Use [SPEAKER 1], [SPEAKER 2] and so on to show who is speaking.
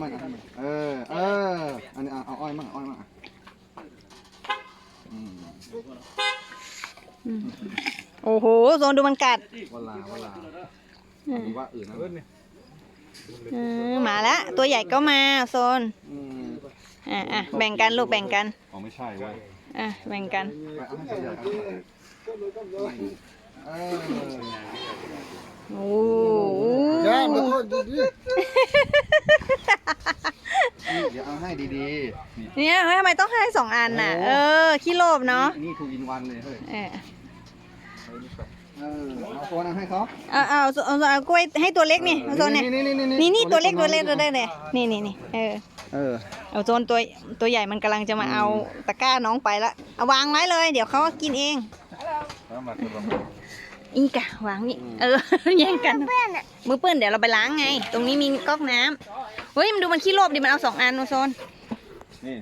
[SPEAKER 1] มันเอาให้มันเออ เออ อันนี้เอาเอาอ้อยมั่งเอาอ้อยมั่งอะอืม
[SPEAKER 2] อืมโอ้โหโซนดูมันกัด
[SPEAKER 1] วลาวลา
[SPEAKER 2] อืม
[SPEAKER 1] หรือว่าอื่นนะ
[SPEAKER 2] อืมมาแล้วตัวใหญ่ก็มาโซน
[SPEAKER 1] อืม
[SPEAKER 2] อะอะแบ่งกันลูกแบ่งกัน
[SPEAKER 1] อ๋อไม่ใช่เว้ย
[SPEAKER 2] อะแบ่งกัน
[SPEAKER 1] ไปเอาให้ตัวใหญ่เอาเออ
[SPEAKER 2] โอ้
[SPEAKER 3] ย่ามาโทษดี
[SPEAKER 1] นี่เดี๋ยวเอาให้ดีๆนี่
[SPEAKER 2] เนี่ยเฮ้ยทำไมต้องให้สองอันน่ะ เออขี้โลภเนาะ
[SPEAKER 1] นี่ทูอินวันเลยเฮ้ย
[SPEAKER 2] เออ
[SPEAKER 1] เออเอาตัวนั้นให้เขา
[SPEAKER 2] เอาเอาเอาเอาเอากล้วยให้ตัวเล็กนี่เอาโซนเนี่ย
[SPEAKER 1] นี่นี่
[SPEAKER 2] นี่นี่ตัวเล็กตัวเล็กตัวเล็กเลยนี่นี่นี่เออ
[SPEAKER 1] เออ
[SPEAKER 2] เอาโซนตัวตัวใหญ่มันกำลังจะมาเอาตะกร้าน้องไปละเอาวางไว้เลย เดี๋ยวเขาก็กินเอง
[SPEAKER 1] แล้วมาตัวละ
[SPEAKER 2] อีกะวางนี่เออ แย่งกันมือเปื้อนเดี๋ยวเราไปล้างไง ตรงนี้มีก๊อกน้ำ เฮ้ยมันดูมันขี้โลภดิมันเอาสองอันโอโซน
[SPEAKER 1] นี่